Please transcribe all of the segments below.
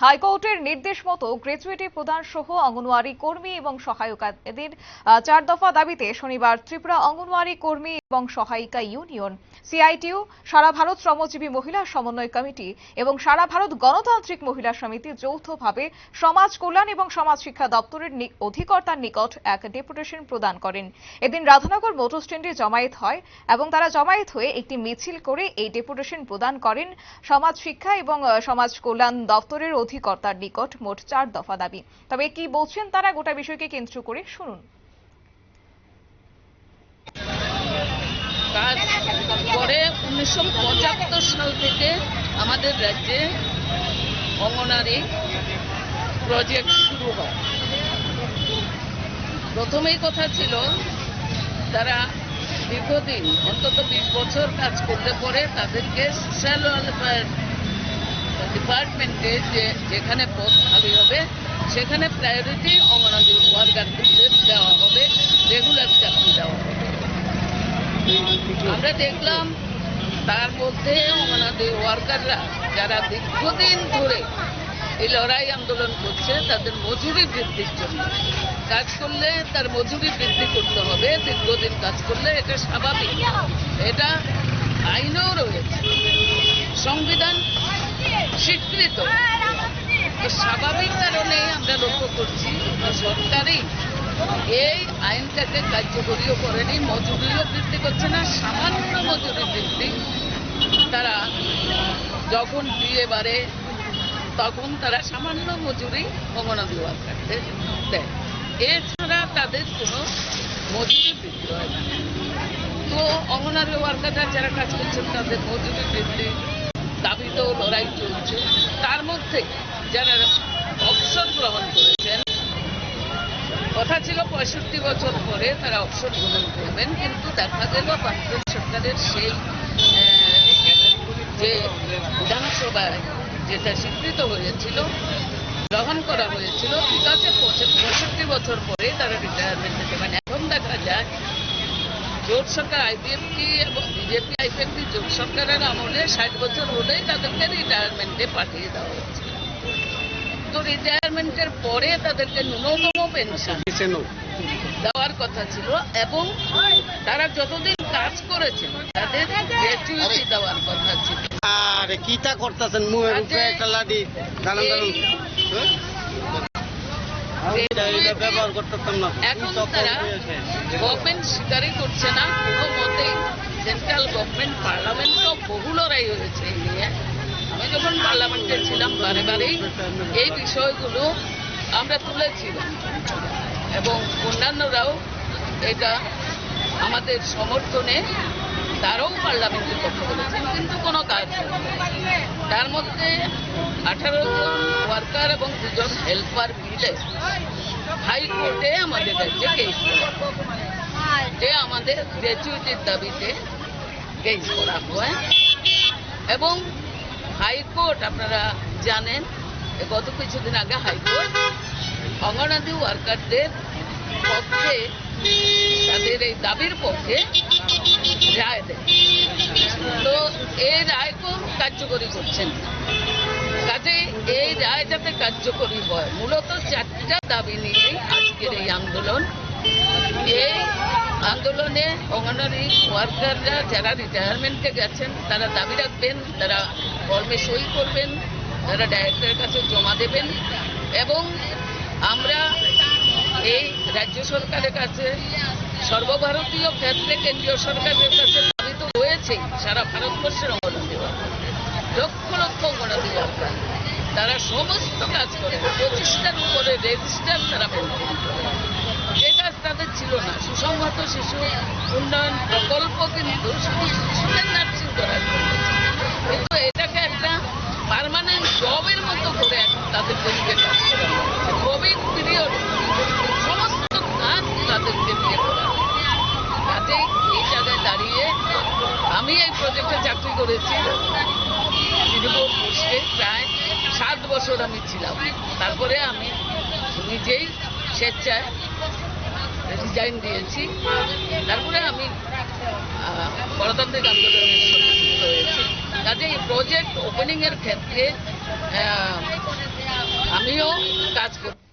হাইকোর্টের নির্দেশ মতো গ্র্যাচুইটি প্রদান সহ অঙ্গনওয়াড়ি কর্মী এবং সহায়িকাদের চার দফা দাবিতে শনিবার ত্রিপুরা অঙ্গনওয়াড়ি কর্মী এবং সহায়িকা ইউনিয়ন, সিআইটিউ, সারা ভারত শ্রমজীবী মহিলা সমন্বয় কমিটি এবং সারা ভারত গণতান্ত্রিক মহিলা সমিতি যৌথভাবে সমাজ কল্যাণ এবং সমাজ শিক্ষা দপ্তরের অধিকর্তার নিকট এক ডেপুটেশন প্রদান করেন। এদিন রাধানগর মোটর স্ট্যান্ডে জমায়েত হয় এবং তারা জমায়েত হয়ে একটি মিছিল করে এই ডেপুটেশন প্রদান করেন সমাজ শিক্ষা এবং সমাজ কল্যাণ দপ্তরের অধিকর্তার নিকট মোট চার দফা দাবি। তবে কি বলছেন তারা গোটা বিষয়কে কেন্দ্র করে? শুনুন। করে উনিশশো পঁচাত্তর সাল থেকে আমাদের রাজ্যে অঙ্গনারী প্রজেক্ট শুরু হয়। প্রথমেই কথা ছিল, তারা দীর্ঘদিন, অন্তত বিশ বছর কাজ করতে পরে তাদেরকে সোশ্যাল ওয়েলফেয়ার ডিপার্টমেন্টে যে যেখানে পদ খালি হবে, সেখানে প্রায়োরিটি অঙ্গনারী ওয়ার্কারদের দেওয়া হবে রেগুলার চাকরি দেওয়া হবে। আমরা দেখলাম তার মধ্যে আমাদের ওয়ার্কাররা যারা দীর্ঘদিন ধরে এই লড়াই আন্দোলন করছে, তাদের মজুরি বৃদ্ধির জন্য। কাজ করলে তার মজুরি বৃদ্ধি করতে হবে, দীর্ঘদিন কাজ করলে এটা স্বাভাবিক। এটা আইনেও রয়েছে। সংবিধান স্বীকৃত স্বাভাবিক কারণে আমরা লক্ষ্য করছি সরকারই এই আইনটাকে কার্যকরীও করেনি, মজুরিও বৃদ্ধি করছে না, সামান্য মজুরি বৃদ্ধি। তারা যখন বিয়ে বাড়ে, তখন তারা সামান্য মজুরি অঙ্গনাদি ওয়ার্কারদের দেয়। এছাড়া তাদের কোনো মজুরি বৃদ্ধি হয় না। তো অঙ্গনারী ওয়ার্কাররা যারা কাজ করছেন, তাদের মজুরি বৃদ্ধি দাবিতেও লড়াই চলছে। তার মধ্যে যারা অবসর গ্রহণ করেছেন, কথা ছিল পঁয়ষট্টি বছর পরে তারা অবসর গ্রহণ করবেন, কিন্তু দেখা গেল বাংলাদেশ সরকারের সেই যে বিধানসভায় যেটা স্বীকৃত হয়েছিল, গ্রহণ করা হয়েছিল, ঠিক আছে, পঁয়ষট্টি বছর পরে তারা রিটায়ারমেন্ট দেবেন এখন দেখা যায়, জোট সরকার আইপিএফটি এবং বিজেপি জোট সরকারের আমলে ষাট বছর হলেই তাদেরকে রিটায়ারমেন্টে পাঠিয়ে দেওয়া হচ্ছে। তো রিটায়ারমেন্টের পরে তাদেরকে ন্যূনতম পেনশন দেওয়ার কথা ছিল এবং তারা যতদিন কাজ করেছেন তাদের গ্র্যাচুইটি দেওয়ার কথা ছিল। আরে কিটা করতেছেন? মুখের উপরে একটা লাঠি দাঁড়ান দাঁড়ান হ্যাঁ? এটা এটা ব্যবহার করতেতাম না গভর্নমেন্ট স্বীকারই করছে না, কোনো মতেই সেন্ট্রাল গভর্নমেন্ট পার্লামেন্টও বহু লড়াই হয়েছে এই নিয়ে। আমি যখন পার্লামেন্টে ছিলাম, বারে বারেই এই বিষয়গুলো আমরা তুলেছিলাম। এবং অন্যান্যরাও এটা আমাদের সমর্থনে তারাও পার্লামেন্টে কথা বলেছেন কিন্তু কোনো কাজ তার মধ্যে আঠারো জন ওয়ার্কার এবং দুজন হেল্পার মিলে হাইকোর্টে আমাদের রাজ্যে কেস যে আমাদের গ্র্যাচুইটির দাবিতে কেস করা হয়। এবং হাইকোর্ট আপনারা জানেন গত কিছুদিন আগে হাইকোর্ট অঙ্গনাদি ওয়ার্কারদের পক্ষে, তাদের এই দাবির পক্ষে রায় দেয়। তো এই রায়কেও কার্যকরী করছেন। কাজে এই রায় যাতে কার্যকরী হয়, মূলত চারটা দাবি নিয়েই আজকের এই আন্দোলন। এই আন্দোলনে অঙ্গনারী ওয়ার্কাররা যারা রিটায়ারমেন্টে গেছেন, তারা দাবি রাখবেন, তারা কর্মে সই করবেন, তারা ডাইরেক্টরের কাছে জমা দেবেন এবং আমরা এই রাজ্য সরকারের কাছে সর্বভারতীয় ক্ষেত্রে কেন্দ্রীয় সরকারের কাছে দাবি তো রয়েছেই সারা ভারতবর্ষের ওয়ার্কার লক্ষ লক্ষ ওয়ার্কার তারা সমস্ত কাজ করে পঁচিশটার উপরে রেজিস্টার তারা যে কাজ তাদের ছিল না, সুসংহত শিশু উন্নয়ন প্রকল্প কিন্তু শুধু শিশুদের নার্সিং করার কিন্তু এটাকে একটা পার্মানেন্ট জবের মতো করে এখন তাদেরকে দিয়ে কাজ করা হচ্ছে কোভিড পিরিয়ড সমস্ত কাজ তাদেরকে দিয়ে করা হচ্ছে। কাজে এই জায়গায় দাঁড়িয়ে আমি এই প্রজেক্টে চাকরি করেছি তৃণমূল পোস্টে প্রায় সাত বছর আমি ছিলাম। তারপরে আমি নিজেই স্বেচ্ছায় রিজাইন দিয়েছি। তারপরে আমি গণতান্ত্রিক আন্দোলনের সঙ্গে যুক্ত হয়েছি। কাজে এই প্রজেক্ট ওপেনিং এর ক্ষেত্রে আমিও কাজ করব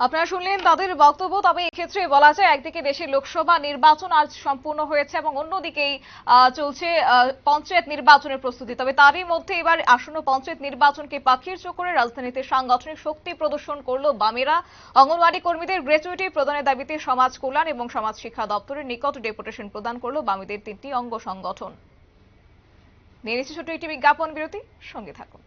আপনারা শুনলেন তাদের বক্তব্য, তবে এক্ষেত্রে বলা যায় একদিকে দেশের লোকসভা নির্বাচন আজ সম্পূর্ণ হয়েছে এবং অন্যদিকেই চলছে পঞ্চায়েত নির্বাচনের প্রস্তুতি। তবে তারই মধ্যে এবার আসন্ন পঞ্চায়েত নির্বাচনকে পাখির চোখরে রাজধানীতে সাংগঠনিক শক্তি প্রদর্শন করল বামেরা। অঙ্গনওয়াড়ি কর্মীদের গ্র্যাচুইটি প্রদানের দাবিতে সমাজ কল্যাণ এবং সমাজ শিক্ষা দপ্তরের নিকট ডেপুটেশন প্রদান করল বামেদের তিনটি অঙ্গ সংগঠন। নিয়ে নিচ্ছে ছোট্ট একটি বিজ্ঞাপন বিরতি, সঙ্গে থাকুন।